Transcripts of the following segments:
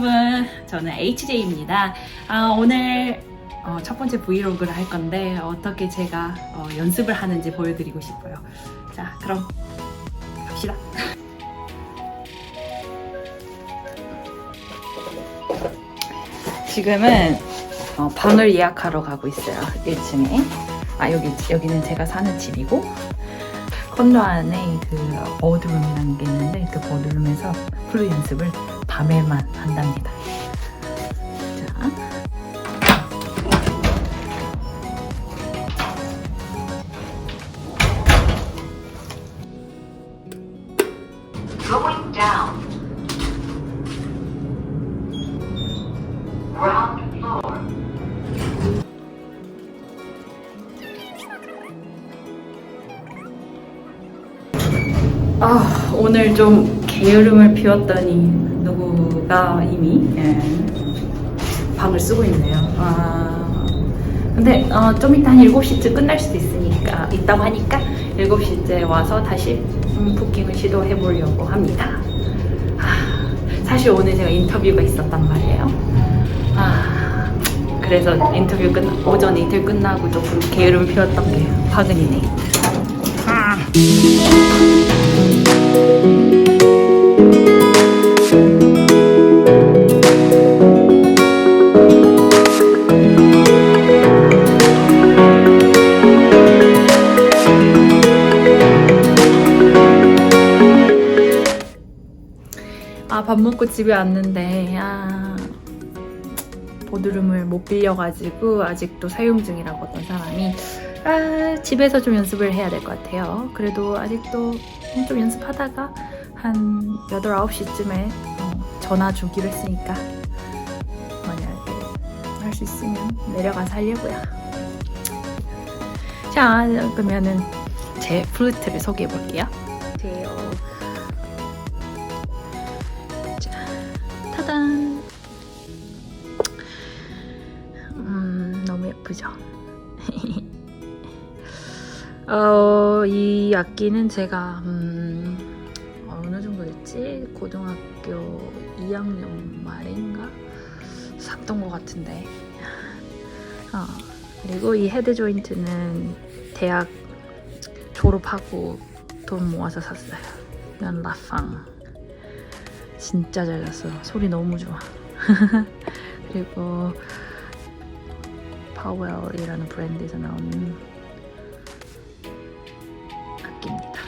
여러분 저는 HJ입니다. 아, 오늘 어, 첫 번째 브이로그를 할 건데 어떻게 제가 어, 연습을 하는지 보여드리고 싶어요. 자 그럼 갑시다. 지금은 어, 방을 예약하러 가고 있어요. 1층에. 아 여기 여기는 제가 사는 집이고 콘도 안에 그 버드룸이라는 게 있는데 그 버드룸에서 플루 연습을 밤에만 한답니다. 아, 오늘 좀 게으름을 피웠더니 누구가 이미 예, 방을 쓰고 있네요. 아, 근데 어, 좀 이따 한 7시쯤 끝날 수도 있으니까 있다고 하니까 7시쯤 와서 다시 음, 부킹을 시도해 보려고 합니다. 아, 사실 오늘 제가 인터뷰가 있었단 말이에요. 아, 그래서 인터뷰 끝 오전 이틀 끝나고 조금 게으름 피웠던 게 화근이네. 아. 먹고 집에 왔는데, 아, 보드룸을 못 빌려가지고, 아직도 사용 중이라고 어떤 사람이, 아, 집에서 좀 연습을 해야 될 것 같아요. 그래도 아직도 좀 연습하다가, 한 8, 9시쯤에 어, 전화 주기로 했으니까, 만약에 할 수 있으면 내려가서 하려고요. 자, 그러면은 제 플루트를 소개해 볼게요. 돼요. 예쁘죠? 어, 이 악기는 제가, 음, 어느 정도 됐지? 고등학교 2학년 말인가? 샀던 것 같은데. 어, 그리고 이 헤드 조인트는 대학 졸업하고 돈 모아서 샀어요. 이건 라팡. 진짜 잘 났어. 소리 너무 좋아. 그리고 파웰이라는 브랜드에서 나온 악기입니다.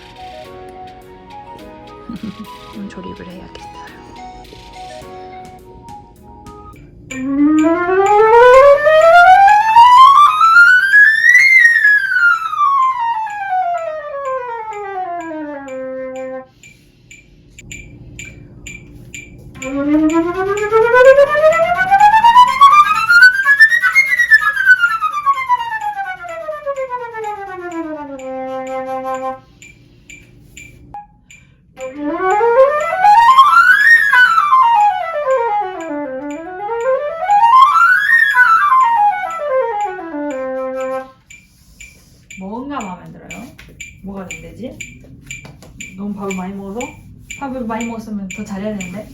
좀 조립을 해야겠어요. 뭔가 되지? 너무 밥을 많이 먹어서? 밥을 많이 먹었으면 더 잘해야 되는데.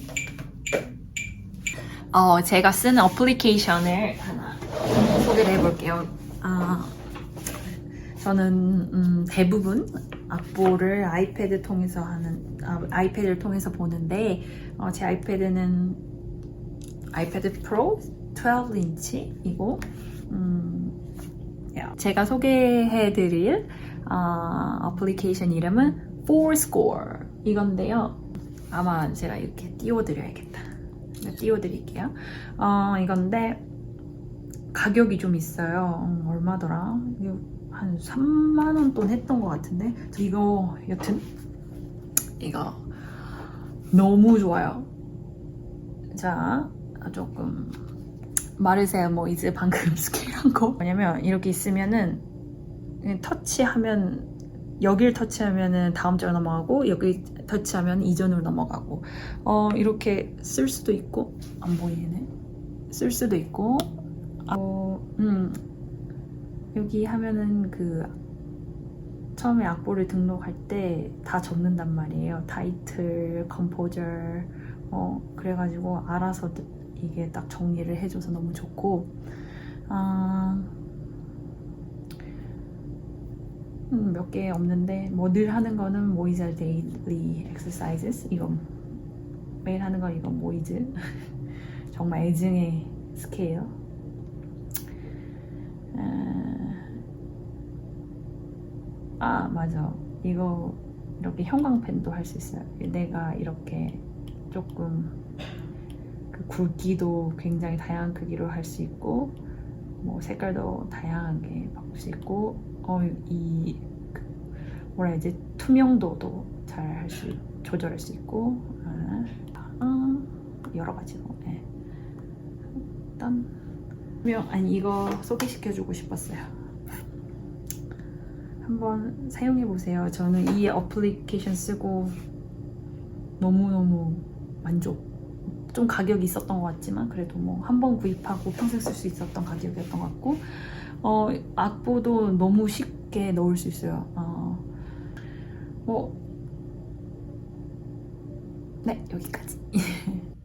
어, 제가 쓰는 어플리케이션을 하나 소개를 해볼게요. 아, 저는 음, 대부분 악보를 아이패드 통해서 하는 아, 아이패드를 통해서 보는데 어, 제 아이패드는 아이패드 프로 12인치이고 음, 야, 제가 소개해드릴 어, 어플리케이션 이름은 Fourscore 이건데요. 아마 제가 이렇게 띄워드려야겠다. 네, 띄워드릴게요. 어, 이건데 가격이 좀 있어요. 음, 얼마더라? 한 3만 원 돈 했던 것 같은데 이거 여튼 이거 너무 좋아요. 자 조금 말해세요. 뭐 이제 방금 스케일한 거. 뭐냐면 이렇게 있으면은 터치하면 여기를 터치하면은 다음 절로 넘어가고 여기 터치하면 이전으로 넘어가고 어 이렇게 쓸 수도 있고 안 보이네. 쓸 수도 있고 어, 음 여기 하면은 그 처음에 악보를 등록할 때 다 적는단 말이에요. 타이틀, 컴포저, 어, 그래가지고 알아서 이게 딱 정리를 해줘서 너무 좋고, 아, 음, 몇 개 없는데, 뭐 늘 하는 거는 모이즈 데일리 엑서사이즈스. 이거 매일 하는 건 이건 모이즈. 정말 애증의 스케일. 아, 맞아. 이거 이렇게 형광펜도 할 수 있어요. 내가 이렇게 조금 그 굵기도 굉장히 다양한 크기로 할 수 있고, 뭐 색깔도 다양하게 바꿀 수 있고, 어, 이그 뭐라 해야지 투명도도 잘 할 수 조절할 수 있고, 아, 아, 여러 가지로. 네. 일단 투명 아니 이거 소개시켜주고 싶었어요. 한번 사용해 보세요. 저는 이 어플리케이션 쓰고 너무 너무 만족. 좀 가격이 있었던 것 같지만 그래도 뭐 한 번 구입하고 평생 쓸 수 있었던 가격이었던 것 같고 어, 악보도 너무 쉽게 넣을 수 있어요. 어, 뭐, 네 여기까지.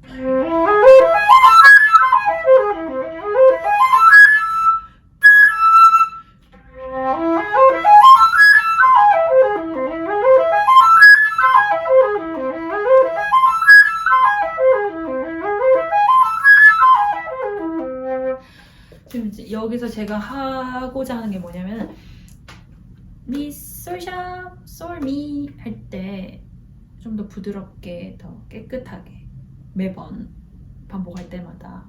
여기서 제가 하고자 하는 게 뭐냐면 미솔샵 솔미 할 때 좀 더 부드럽게 더 깨끗하게 매번 반복할 때마다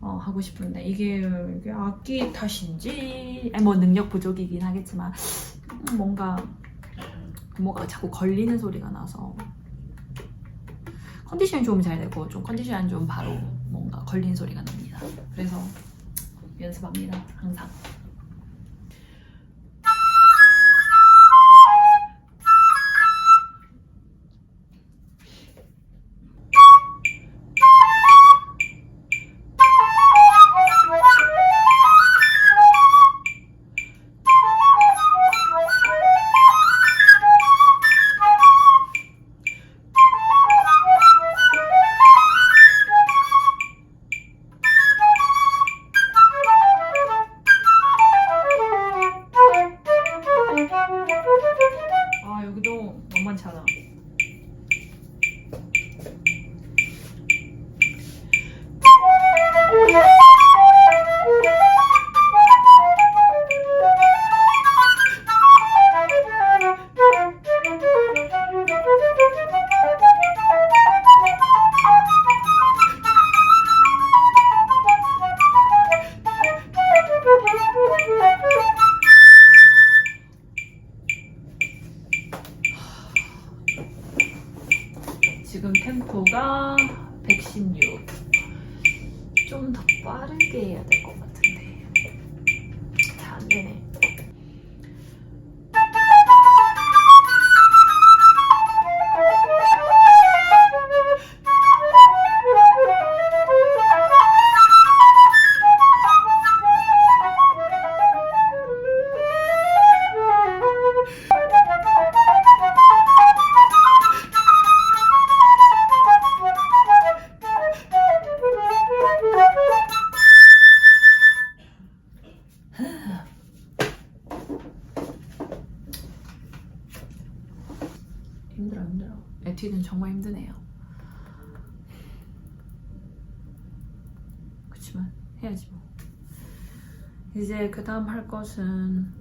어, 하고 싶은데 이게, 이게 악기 탓인지 뭐 능력 부족이긴 하겠지만 음, 뭔가 뭐가 자꾸 걸리는 소리가 나서 컨디션이 좋으면 잘 되고 좀 컨디션이 안 좋으면 바로 뭔가 걸리는 소리가 납니다. 그래서 연습합니다. 항상. 지금 템포가 116. 좀 더 빠르게 해야 될 것 같은데. 잘 안 되네. 힘들어 힘들어. 에뛰드는 정말 힘드네요. 그치만 해야지 뭐. 이제 그 다음 할 것은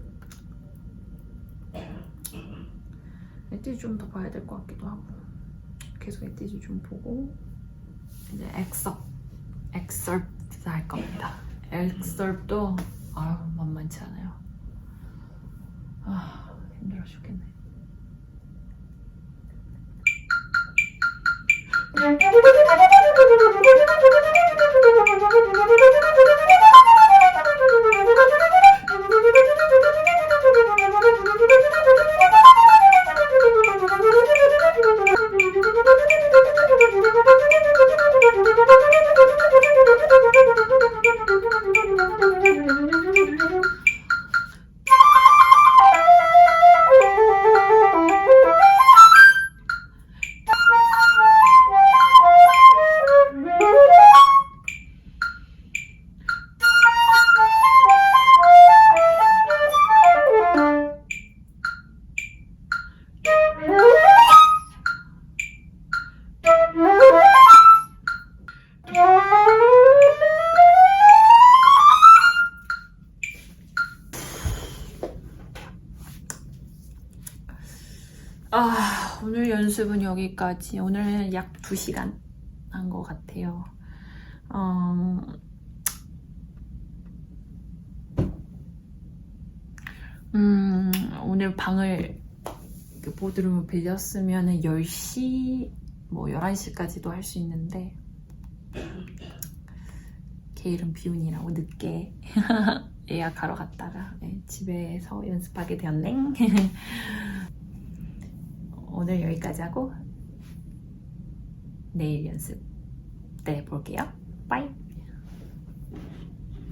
에뛰드 좀 더 봐야 될 것 같기도 하고 계속 에뛰드 좀 보고 이제 엑섭 엑설트 할 겁니다. 엑설도 아유 만만치 않아요. 아 힘들어 죽겠네. なるほど。 아, 오늘 연습은 여기까지. 오늘은 약 2시간 한 것 같아요. 어, 음, 오늘 방을 그 보드룸을 빌렸으면 10시, 뭐 11시까지도 할 수 있는데, 게으름 비운이라고 늦게 예약하러 갔다가 네, 집에서 연습하게 되었네. 오늘 여기까지 하고 내일 연습 때 볼게요. 빠이.